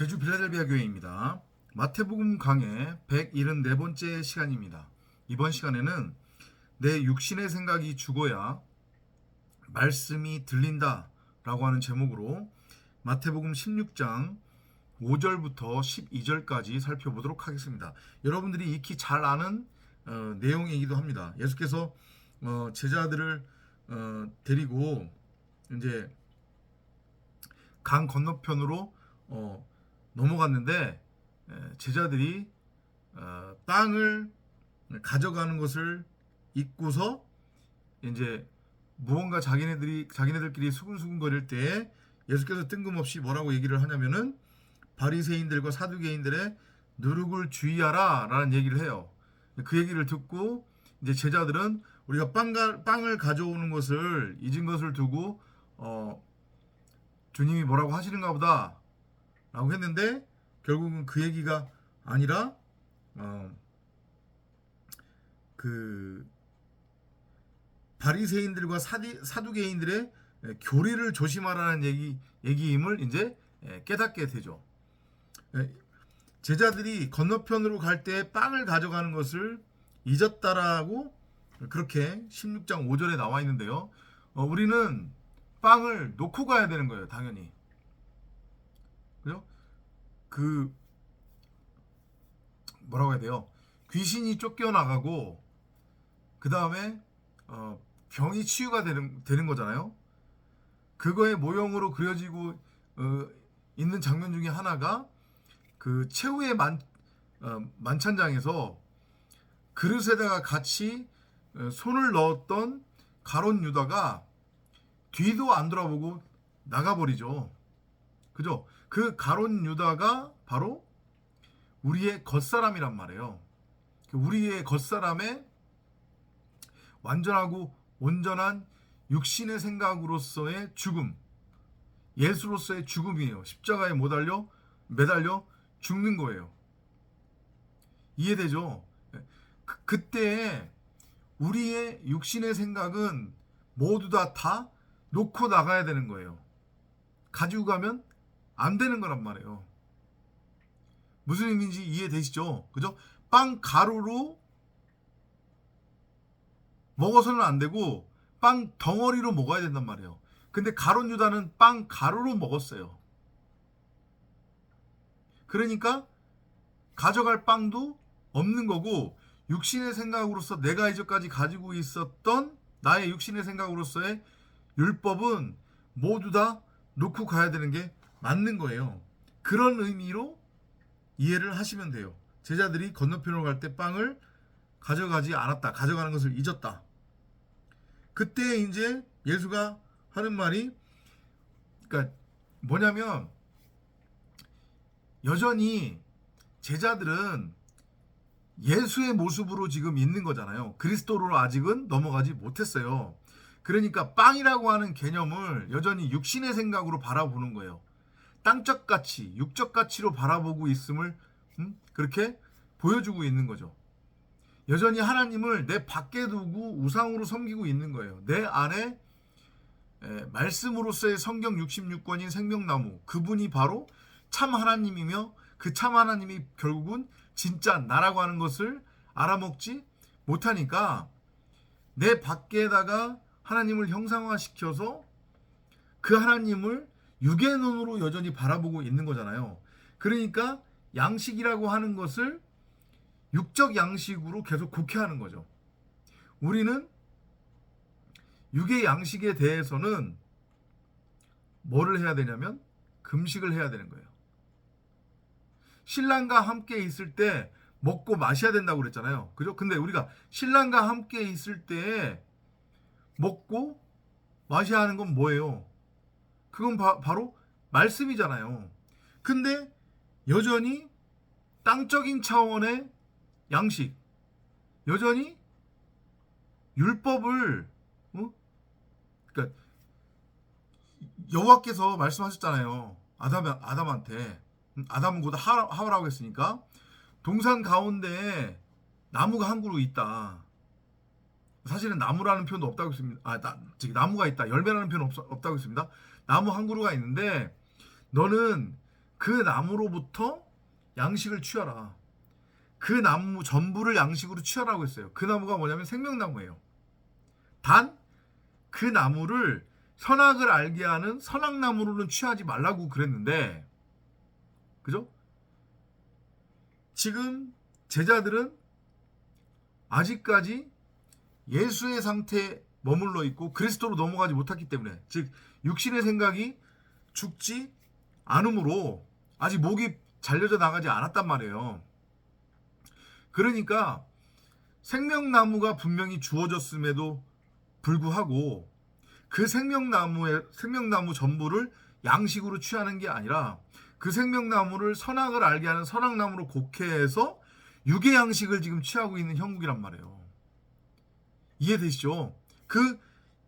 제주 빌라델비아 교회입니다. 마태복음 강의 174번째 시간입니다. 이번 시간에는 내 육신의 생각이 죽어야 말씀이 들린다 라고 하는 제목으로 마태복음 16장 5절부터 12절까지 살펴보도록 하겠습니다. 여러분들이 익히 잘 아는 어, 내용이기도 합니다. 예수께서 어, 제자들을 어, 데리고 이제 강 건너편으로 어, 넘어갔는데 에, 제자들이 어, 땅을 가져가는 것을 잊고서 이제 무언가 자기네들이 자기네들끼리 수근수근거릴 때 예수께서 뜬금없이 뭐라고 얘기를 하냐면은 바리새인들과 사두개인들의 누룩을 주의하라라는 얘기를 해요. 그 얘기를 듣고 이제 제자들은 우리가 빵가, 빵을 가져오는 것을 잊은 것을 두고 어, 주님이 뭐라고 하시는가 보다 라고 했는데 결국은 그 얘기가 아니라 어, 그 바리새인들과 사디, 사두개인들의 교리를 조심하라는 얘기 얘기임을 이제 깨닫게 되죠. 제자들이 건너편으로 갈 때 빵을 가져가는 것을 잊었다라고 그렇게 16장 5절에 나와 있는데요. 어, 우리는 빵을 놓고 가야 되는 거예요, 당연히. 그죠? 그 뭐라고 해야 돼요? 귀신이 쫓겨나가고 그 다음에 어, 병이 치유가 되는 되는 거잖아요. 그거의 모형으로 그려지고 어, 있는 장면 중에 하나가 그 최후의 만 어, 만찬장에서 그릇에다가 같이 어, 손을 넣었던 가론 유다가 뒤도 안 돌아보고 나가버리죠. 그죠? 그 가론 유다가 바로 우리의 겉사람이란 말이에요. 그 우리의 겉사람의 완전하고 온전한 육신의 생각으로서의 죽음, 예수로서의 죽음이에요. 십자가에 못 달려 매달려 죽는 거예요. 이해되죠? 그, 그때 우리의 육신의 생각은 모두 다, 다 놓고 나가야 되는 거예요. 가지고 가면 안 되는 거란 말이에요. 무슨 의미인지 이해되시죠? 그죠? 빵 가루로 먹어서는 안 되고 빵 덩어리로 먹어야 된단 말이에요. 근데 가론 유다는 빵 가루로 먹었어요. 그러니까 가져갈 빵도 없는 거고 육신의 생각으로서 내가 이제까지 가지고 있었던 나의 육신의 생각으로서의 율법은 모두 다 놓고 가야 되는 게 맞는 거예요. 그런 의미로 이해를 하시면 돼요. 제자들이 건너편으로 갈 때 빵을 가져가지 않았다. 가져가는 것을 잊었다. 그때 이제 예수가 하는 말이 그러니까 뭐냐면 여전히 제자들은 예수의 모습으로 지금 있는 거잖아요. 그리스도로 아직은 넘어가지 못했어요. 그러니까 빵이라고 하는 개념을 여전히 육신의 생각으로 바라보는 거예요. 땅적 가치, 육적 가치로 바라보고 있음을 음? 그렇게 보여주고 있는 거죠. 여전히 하나님을 내 밖에 두고 우상으로 섬기고 있는 거예요. 내 안에 에, 말씀으로서의 성경 66권인 생명나무 그분이 바로 참 하나님이며 그 참 하나님이 결국은 진짜 나라고 하는 것을 알아먹지 못하니까 내 밖에다가 하나님을 형상화시켜서 그 하나님을 육의 눈으로 여전히 바라보고 있는 거잖아요. 그러니까 양식이라고 하는 것을 육적 양식으로 계속 국해하는 거죠. 우리는 육의 양식에 대해서는 뭐를 해야 되냐면 금식을 해야 되는 거예요. 신랑과 함께 있을 때 먹고 마셔야 된다고 그랬잖아요. 그죠? 근데 우리가 신랑과 함께 있을 때 먹고 마셔야 하는 건 뭐예요? 그건 바, 바로 말씀이잖아요. 근데 여전히 땅적인 차원의 양식, 여전히 율법을, 어? 그러니까 여호와께서 말씀하셨잖아요. 아담 아담한테 아담은 곧 하, 하와라고 했으니까 동산 가운데 나무가 한 그루 있다. 사실은 나무라는 표현도 없다고 했습니다. 아, 나, 나무가 있다. 열매라는 표현 없, 없다고 했습니다. 나무 한 그루가 있는데 너는 그 나무로부터 양식을 취하라. 그 나무 전부를 양식으로 취하라고 했어요. 그 나무가 뭐냐면 생명나무예요. 단 그 나무를 선악을 알게 하는 선악나무로는 취하지 말라고 그랬는데 그죠? 지금 제자들은 아직까지 예수의 상태에 머물러 있고 그리스도로 넘어가지 못했기 때문에 즉 육신의 생각이 죽지 않으므로 아직 목이 잘려져 나가지 않았단 말이에요. 그러니까 생명나무가 분명히 주어졌음에도 불구하고 그 생명나무의 생명나무 전부를 양식으로 취하는 게 아니라 그 생명나무를 선악을 알게 하는 선악나무로 곡해해서 육의 양식을 지금 취하고 있는 형국이란 말이에요. 이해되시죠? 그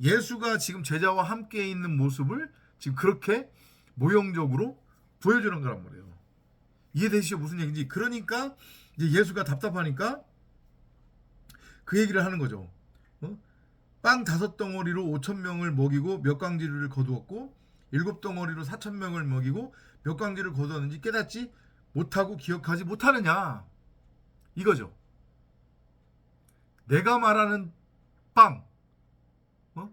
예수가 지금 제자와 함께 있는 모습을 지금 그렇게 모형적으로 보여주는 거란 말이에요. 이해되시죠? 무슨 얘기인지. 그러니까 이제 예수가 답답하니까 그 얘기를 하는 거죠. 어? 빵 다섯 덩어리로 오천 명을 먹이고 몇 광지를 거두었고 일곱 덩어리로 사천 명을 먹이고 몇 광지를 거두었는지 깨닫지 못하고 기억하지 못하느냐 이거죠. 내가 말하는 빵, 어?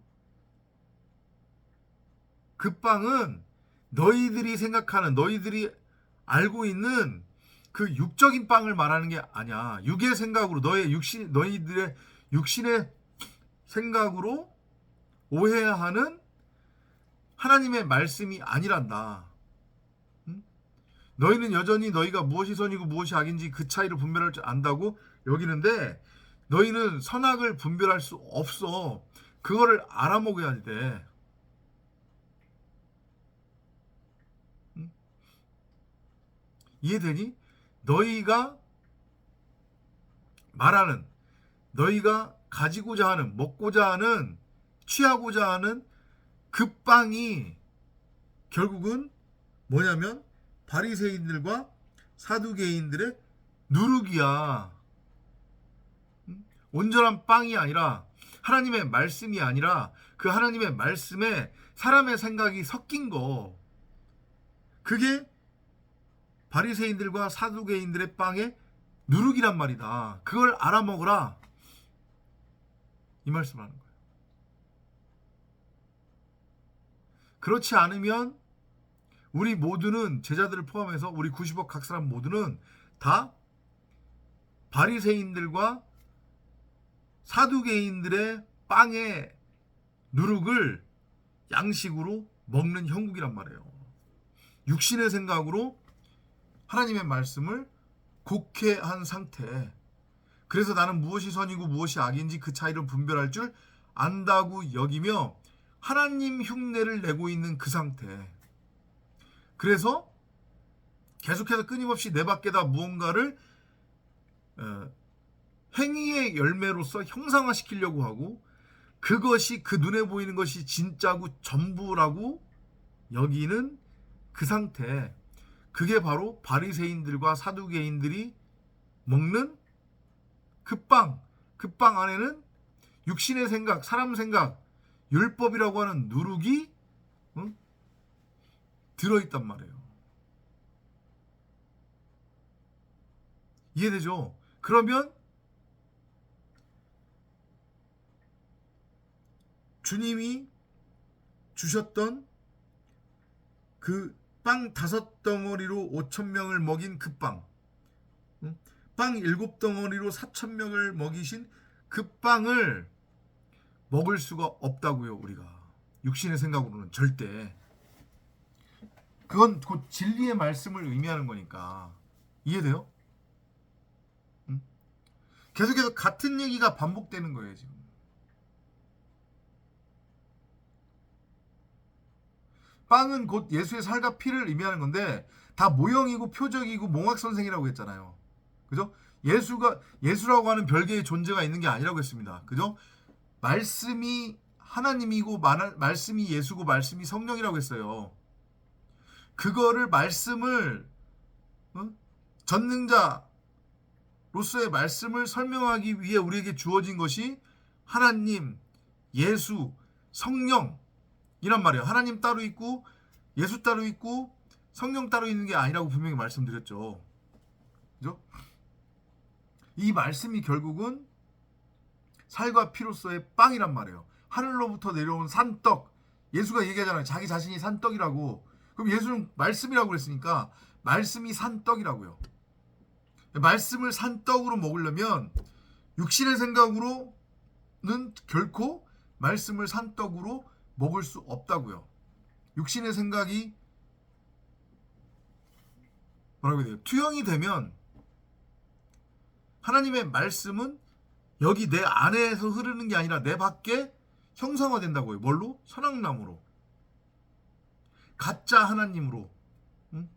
그 빵은 너희들이 생각하는 너희들이 알고 있는 그 육적인 빵을 말하는 게 아니야. 육의 생각으로 너의 육신 너희들의 육신의 생각으로 오해하는 하나님의 말씀이 아니란다. 응? 너희는 여전히 너희가 무엇이 선이고 무엇이 악인지 그 차이를 분별할 줄 안다고 여기는데 너희는 선악을 분별할 수 없어. 그거를 알아먹어야 돼. 응? 이해되니? 너희가 말하는 너희가 가지고자 하는 먹고자 하는 취하고자 하는 그 빵이 결국은 뭐냐면 바리새인들과 사두개인들의 누룩이야. 음? 온전한 빵이 아니라 하나님의 말씀이 아니라 그 하나님의 말씀에 사람의 생각이 섞인 거. 그게 바리새인들과 사두개인들의 빵의 누룩이란 말이다. 그걸 알아먹으라. 이 말씀을 하는 거예요. 그렇지 않으면 우리 모두는 제자들을 포함해서 우리 90억 각 사람 모두는 다 바리새인들과 사두개인들의 빵의 누룩을 양식으로 먹는 형국이란 말이에요. 육신의 생각으로 하나님의 말씀을 곡해한 상태. 그래서 나는 무엇이 선이고 무엇이 악인지 그 차이를 분별할 줄 안다고 여기며 하나님 흉내를 내고 있는 그 상태. 그래서 계속해서 끊임없이 내 밖에다 무언가를 어, 행위의 열매로서 형상화시키려고 하고 그것이 그 눈에 보이는 것이 진짜고 전부라고 여기는 그 상태. 그게 바로 바리새인들과 사두개인들이 먹는 그 빵, 그빵 안에는 육신의 생각, 사람 생각, 율법이라고 하는 누룩이 응? 들어있단 말이에요. 이해되죠? 그러면 주님이 주셨던 그 빵 다섯 덩어리로 오천 명을 먹인 그 빵, 응? 빵 일곱 덩어리로 사천 명을 먹이신 그 빵을 먹을 수가 없다고요, 우리가. 육신의 생각으로는 절대. 그건 곧 진리의 말씀을 의미하는 거니까. 이해돼요? 응? 계속해서 같은 얘기가 반복되는 거예요, 지금. 빵은 곧 예수의 살과 피를 의미하는 건데 다 모형이고 표적이고 몽학 선생이라고 했잖아요. 그죠? 예수가 예수라고 하는 별개의 존재가 있는 게 아니라고 했습니다. 그죠? 말씀이 하나님이고 말씀이 예수고 말씀이 성령이라고 했어요. 그거를 말씀을 어? 전능자로서의 말씀을 설명하기 위해 우리에게 주어진 것이 하나님, 예수, 성령 이란 말이에요. 하나님 따로 있고 예수 따로 있고 성령 따로 있는 게 아니라고 분명히 말씀드렸죠. 그죠? 이 말씀이 결국은 살과 피로서의 빵이란 말이에요. 하늘로부터 내려온 산떡. 예수가 얘기하잖아요. 자기 자신이 산떡이라고. 그럼 예수는 말씀이라고 그랬으니까 말씀이 산떡이라고요. 말씀을 산떡으로 먹으려면 육신의 생각으로는 결코 말씀을 산떡으로 먹을 수 없다고요. 육신의 생각이 뭐라고 해야 돼요? 투영이 되면 하나님의 말씀은 여기 내 안에서 흐르는 게 아니라 내 밖에 형상화된다고요. 뭘로? 선악나무로. 가짜 하나님으로. 응?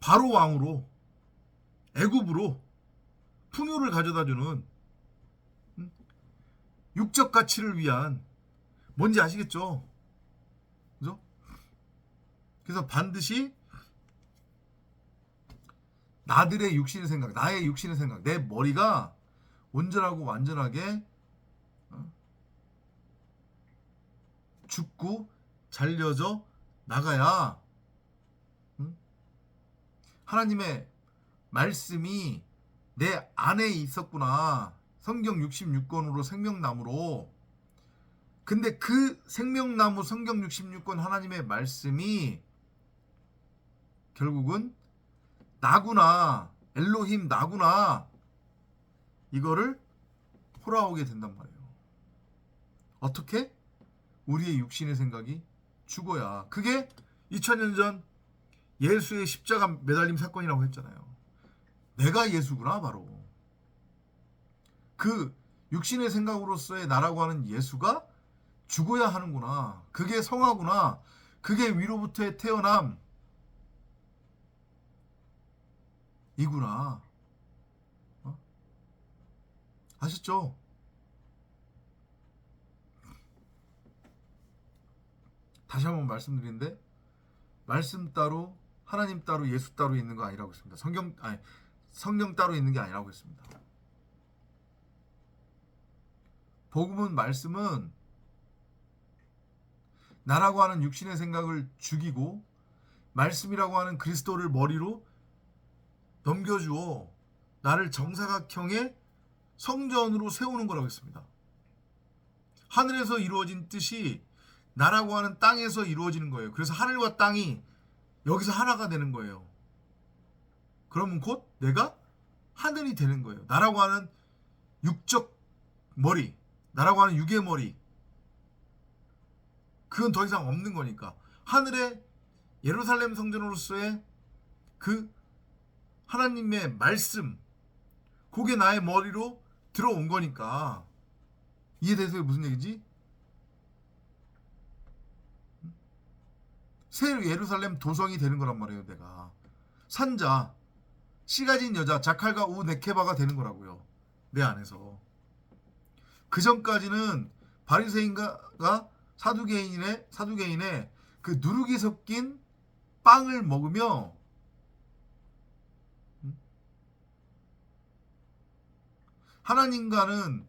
바로 왕으로. 애굽으로. 풍요를 가져다주는 응? 육적 가치를 위한 뭔지 아시겠죠? 그죠? 그래서 반드시 나들의 육신의 생각, 나의 육신의 생각, 내 머리가 온전하고 완전하게 어? 죽고 잘려져 나가야 응? 하나님의 말씀이 내 안에 있었구나. 성경 66권으로 생명나무로. 근데 그 생명나무 성경 66권 하나님의 말씀이 결국은 나구나 엘로힘 나구나 이거를 호라오게 된단 말이에요. 어떻게? 우리의 육신의 생각이 죽어야 그게 2000년 전 예수의 십자가 매달림 사건이라고 했잖아요. 내가 예수구나 바로 그 육신의 생각으로서의 나라고 하는 예수가 죽어야 하는구나. 그게 성화구나. 그게 위로부터의 태어남 이구나. 어? 아셨죠? 다시 한번 말씀드리는데 말씀 따로 하나님 따로 예수 따로 있는 거 아니라고 했습니다. 성경 아니 성령 따로 있는 게 아니라고 했습니다. 복음은 말씀은 나라고 하는 육신의 생각을 죽이고 말씀이라고 하는 그리스도를 머리로 넘겨주어 나를 정사각형의 성전으로 세우는 거라고 했습니다. 하늘에서 이루어진 뜻이 나라고 하는 땅에서 이루어지는 거예요. 그래서 하늘과 땅이 여기서 하나가 되는 거예요. 그러면 곧 내가 하늘이 되는 거예요. 나라고 하는 육적 머리, 나라고 하는 육의 머리. 그건 더 이상 없는 거니까. 하늘의 예루살렘 성전으로서의 그 하나님의 말씀, 그게 나의 머리로 들어온 거니까. 이해돼서 무슨 얘기지? 새 예루살렘 도성이 되는 거란 말이에요, 내가. 산자, 씨 가진 여자, 자칼과 우 네케바가 되는 거라고요. 내 안에서. 그 전까지는 바리새인가 사두개인의 사두개인의 그 누룩이 섞인 빵을 먹으며 하나님과는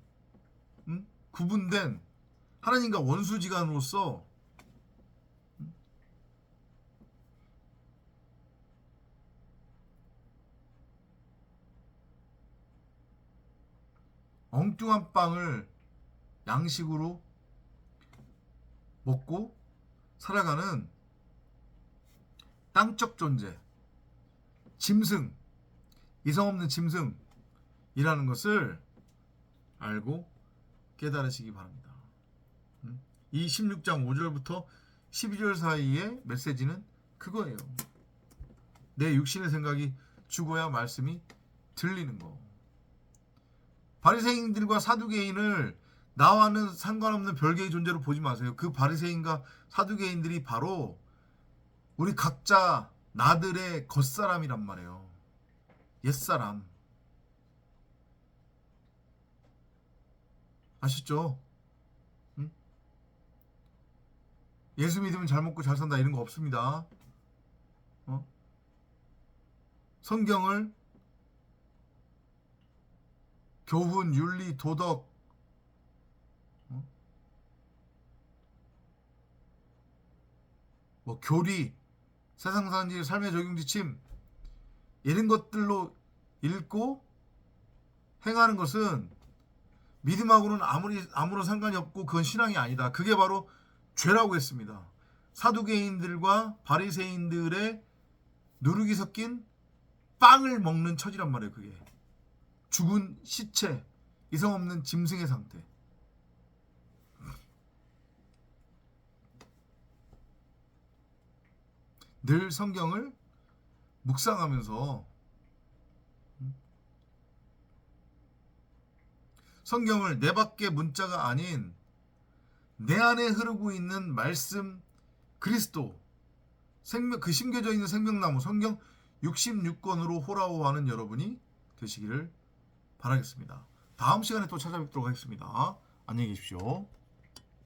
음? 구분된 하나님과 원수지간으로서 음? 엉뚱한 빵을 양식으로 먹고 살아가는 땅적 존재, 짐승, 이성 없는 짐승이라는 것을 알고 깨달으시기 바랍니다. 음? 이 16장 5절부터 12절 사이의 메시지는 그거예요. 내 육신의 생각이 죽어야 말씀이 들리는 거. 바리새인들과 사두개인을 나와는 상관없는 별개의 존재로 보지 마세요. 그 바리새인과 사두개인들이 바로 우리 각자 나들의 겉사람이란 말이에요. 옛사람. 아시죠? 응? 예수 믿으면 잘 먹고 잘 산다 이런 거 없습니다. 어? 성경을 교훈, 윤리, 도덕 뭐 교리, 세상산지, 삶의 적용 지침 이런 것들로 읽고 행하는 것은 믿음하고는 아무리 아무런 상관이 없고 그건 신앙이 아니다. 그게 바로 죄라고 했습니다. 사두개인들과 바리새인들의 누룩이 섞인 빵을 먹는 처지란 말이에요. 그게 죽은 시체, 이성 없는 짐승의 상태. 늘 성경을 묵상하면서 성경을 내 밖의 문자가 아닌 내 안에 흐르고 있는 말씀 그리스도 생명 그 심겨져 있는 생명나무 성경 66권으로 호라호하는 여러분이 되시기를 바라겠습니다. 다음 시간에 또 찾아뵙도록 하겠습니다. 안녕히 계십시오.